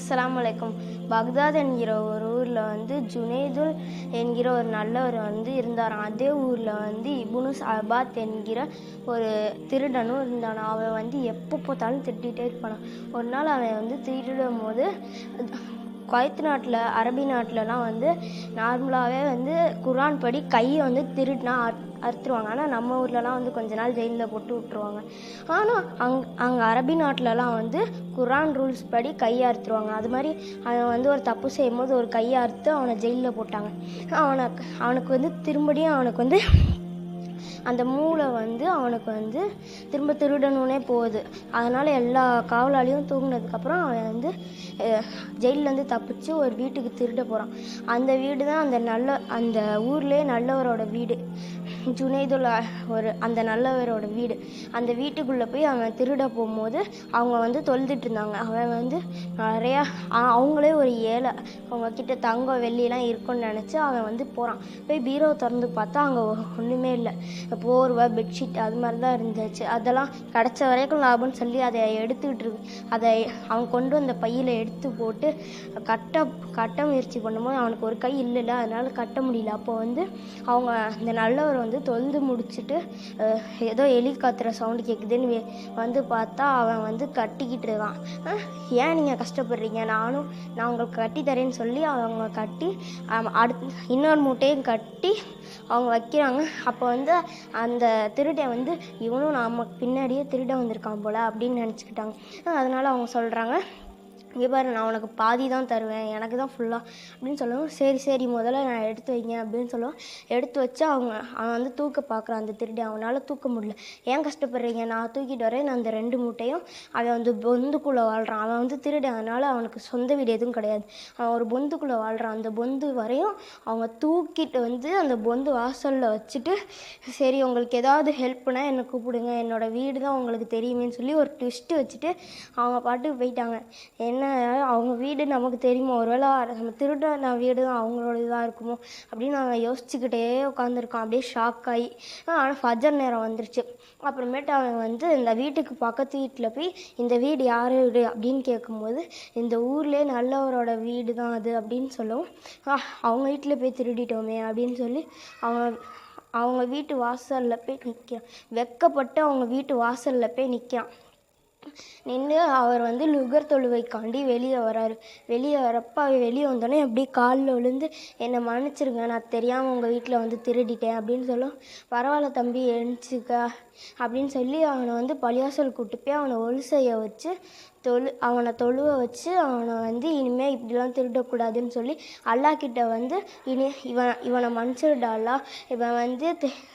அஸ்லாம் வலைக்கம் பக்தாத் என்கிற ஒரு ஊரில் வந்து ஜுனேதுல் என்கிற ஒரு நல்லவர் வந்து இருந்தாராம் அதே ஊரில் வந்து இபுனு அபாத் என்கிற ஒரு திருடனும் இருந்தான். அவன் வந்து எப்போ பார்த்தாலும் திட்டிகிட்டே இருப்பானான் ஒரு நாள் அவன் வந்து திருடும் போது குவைத் நாட்டில் அரபி நாட்டிலலாம் வந்து நார்மலாகவே வந்து குர்ஆன் படி கையை வந்து திருடினா அறு அறுத்துருவாங்க. ஆனால் நம்ம ஊர்லலாம் வந்து கொஞ்ச நாள் ஜெயிலில் போட்டு விட்ருவாங்க ஆனால் அங் அங்கே அரபி நாட்டிலலாம் வந்து குர்ஆன் ரூல்ஸ் படி கையை அறுத்துருவாங்க. அது மாதிரி அவன் வந்து ஒரு தப்பு செய்யும்போது ஒரு கையை அறுத்து அவனை ஜெயிலில் போட்டாங்க. அவனை அவனுக்கு வந்து திரும்படியும் அவனுக்கு வந்து அந்த மூளை வந்து அவனுக்கு வந்து திரும்ப திருடணுன்னே போகுது. அதனால் எல்லா காவலாளியும் தூங்கினதுக்கப்புறம் அவன் வந்து ஜெயிலேருந்து தப்பிச்சு ஒரு வீட்டுக்கு திருட போகிறான் அந்த வீடு தான் அந்த நல்ல அந்த ஊர்லேயே நல்லவரோட வீடு. ஜுனைதுல்லா ஒரு அந்த நல்லவரோட வீடு. அந்த வீட்டுக்குள்ளே போய் அவன் திருட போகும்போது அவங்க வந்து தொழுதுட்டு இருந்தாங்க. அவன் வந்து நிறையா அவங்களே ஒரு ஏழை. அவங்க கிட்ட தங்கம் வெள்ளிலாம் இருக்கும்னு நினச்சி அவன் வந்து போகிறான் போய் பீரோ திறந்து பார்த்தா அங்கே ஒன்றுமே இல்லை. போர்வை பெட்ஷீட் அது மாதிரி தான் இருந்துச்சு. அதெல்லாம் கிடச்ச வரைக்கும் லாபம்னு சொல்லி அதை எடுத்துக்கிட்டு இருக்கு. அதை அவன் கொண்டு வந்த பையில் எடுத்து போட்டு கட்ட கட்ட முயற்சி பண்ணும்போது அவனுக்கு ஒரு கை இல்லைல்ல. அதனால் கட்ட முடியல. அப்போ வந்து அவங்க அந்த நல்லவர் வந்து தொழுது முடிச்சுட்டு ஏதோ எலி காத்துற சவுண்டு கேட்குதுன்னு வந்து பார்த்தா அவன் வந்து கட்டிக்கிட்டு இருக்கான். ஏன் நீங்கள் கஷ்டப்படுறீங்க? நானும் நான் உங்களுக்கு கட்டி தரேன்னு சொல்லி அவங்க கட்டி அடுத்து இன்னொரு மூட்டையும் கட்டி அவங்க வைக்கிறாங்க. அப்போ வந்து அந்த திருடன் வந்து இவனும் நமக்கு பின்னாடியே திருட வந்திருக்கான் போல அப்படின்னு நினச்சிக்கிட்டாங்க. அதனால அவங்க சொல்கிறாங்க இங்கே பாரு நான் உனக்கு பாதி தான் தருவேன். எனக்கு தான் ஃபுல்லாக அப்படின்னு சொல்லுவோம் சரி சரி முதல்ல நான் எடுத்து வைங்க அப்படின்னு சொல்லுவோம் எடுத்து வச்சு அவங்க அவன் வந்து தூக்க பார்க்குறான் அந்த திருடி. அவனால் தூக்க முடியல. ஏன் கஷ்டப்படுறீங்க? நான் தூக்கிட்டு வரேன். நான் அந்த ரெண்டு மூட்டையும் அவன் வந்து பொந்துக்குள்ளே வாழ்கிறான் அவன் வந்து திருடி அதனால் அவனுக்கு சொந்த வீடு எதுவும் கிடையாது. அவன் ஒரு பொந்துக்குள்ளே வாழ்கிறான் அந்த பொந்து வரையும் அவங்க தூக்கிட்டு வந்து அந்த பொந்து வாசலில் வச்சுட்டு சரி உங்களுக்கு ஏதாவது ஹெல்ப்னா என்னை கூப்பிடுங்க. என்னோட வீடு தான் உங்களுக்கு தெரியுமேன்னு சொல்லி ஒரு ட்விஸ்ட்டு வச்சுட்டு அவங்க பாட்டுக்கு போயிட்டாங்க. என்ன என்ன? அவங்க வீடு நமக்கு தெரியுமா? ஒருவேளை நம்ம திருடின வீடு தான் அவங்களோட இதாக இருக்குமோ? அப்படின்னு நாங்கள் யோசிச்சுக்கிட்டே உட்காந்துருக்கோம் அப்படியே ஷாக் ஆகி ஆனால் ஃபஜர் நேரம் வந்துருச்சு. அப்புறமேட்டு அவன் வந்து இந்த வீட்டுக்கு பக்கத்து வீட்டில் போய் இந்த வீடு யார் வீடு? அப்படின்னு கேட்கும்போது இந்த ஊர்லேயே நல்லவரோட வீடு தான் அது அப்படின்னு சொல்லவும் அவங்க வீட்டில் போய் திருடிட்டோமே அப்படின்னு சொல்லி அவங்க அவங்க வீட்டு வாசலில் போய் நிற்கிறான் வெக்கப்பட்டு அவங்க வீட்டு வாசலில் போய் நிற்கிறான் நின்று அவர் வந்து லுகர் தொழுவைக்காண்டி வெளியே வராரு. வெளியே வரப்போ அவர் வெளியே வந்தோடனே அப்படியே காலில் விழுந்து என்னை மன்னிச்சிருங்க நான் தெரியாமல் உங்கள் வீட்டில் வந்து திருடிட்டேன் அப்படின்னு சொல்லும். பரவாயில்ல தம்பி எழுந்துச்சுக்க அப்படின்னு சொல்லி அவனை வந்து பழியாசல் கூட்டு போய் அவனை ஒழு செய்ய வச்சு தொழு அவனை தொழுவ வச்சு அவனை வந்து இனிமேல் இப்படிலாம் திருடக்கூடாதுன்னு சொல்லி அல்லாஹ் கிட்ட வந்து இனி இவன் இவனை மன்னிச்சிருடா அல்லா இவன் வந்து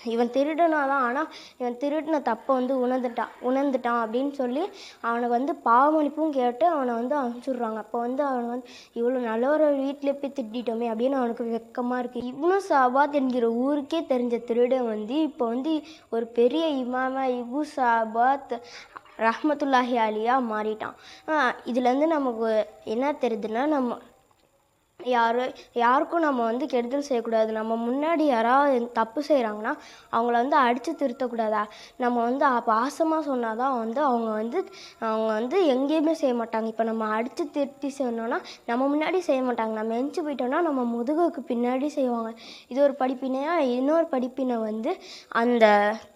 இவன் திருடனாதான் ஆனால் இவன் திருடின தப்பை வந்து உணர்ந்துட்டான் உணர்ந்துட்டான் அப்படின்னு சொல்லி அவனை வந்து பாவமளிப்பும் கேட்டு அவனை வந்து அனுப்பிச்சுடுறாங்க. அப்போ வந்து அவன் வந்து இவ்வளோ நல்ல ஒரு வீட்டில் போய் திட்டோமே அப்படின்னு அவனுக்கு வெக்கமாக இருக்குது இவ்வளோ சாபாத் என்கிற ஊருக்கே தெரிஞ்ச திருடன் வந்து இப்போ வந்து ஒரு பெரிய இமாமா இபு சாபாத் ரஹ்மத்துல்லாஹி அலியா மாறிட்டான். இதுலேருந்து நமக்கு என்ன தெரியுதுன்னா நம்ம யார் யாருக்கும் நம்ம வந்து கெடுதல் செய்யக்கூடாது. நம்ம முன்னாடி யாராவது தப்பு செய்கிறாங்கன்னா அவங்கள வந்து அடித்து திருத்தக்கூடாதா? நம்ம வந்து பாசமாக சொன்னால் தான் வந்து அவங்க வந்து அவங்க வந்து எங்கேயுமே செய்ய மாட்டாங்க. இப்போ நம்ம அடித்து திருத்தி சொன்னோன்னா நம்ம முன்னாடி செய்ய மாட்டாங்க. நம்ம எஞ்சி போயிட்டோம்னா நம்ம முதுகுக்கு பின்னாடி செய்வாங்க. இது ஒரு படிப்பினையாக இன்னொரு படிப்பினை வந்து அந்த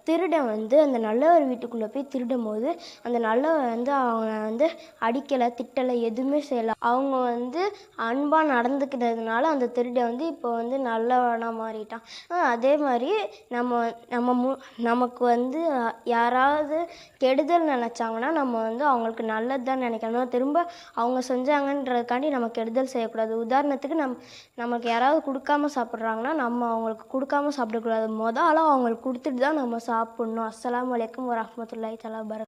திருடன் வந்து அந்த நல்லவர் வீட்டுக்குள்ளே போய் திருடும் போது அந்த நல்லவர் வந்து அவங்க வந்து அடிக்கலை திட்டலை எதுவுமே செய்யலை. அவங்க வந்து அன்பாக நடந்துக்கிறதுனால அந்த திருடன் வந்து இப்போ வந்து நல்லவனாக மாறிட்டான். அதே மாதிரி நம்ம நம்ம மு நமக்கு வந்து யாராவது கெடுதல் நினச்சாங்கன்னா நம்ம வந்து அவங்களுக்கு நல்லது தான் நினைக்கணும் திரும்ப அவங்க செஞ்சாங்கன்றதுக்காண்டி நம்ம கெடுதல் செய்யக்கூடாது. உதாரணத்துக்கு நம் நமக்கு யாராவது கொடுக்காம சாப்பிட்றாங்கன்னா நம்ம அவங்களுக்கு கொடுக்காம சாப்பிடக்கூடாது. மொதல் அளவு அவங்களுக்கு கொடுத்துட்டு தான் நம்ம சாப்பிட்ணும். அஸ்லாம் வலைக்கம் வரஹ்மத்துல்லாஹி தலா பரத்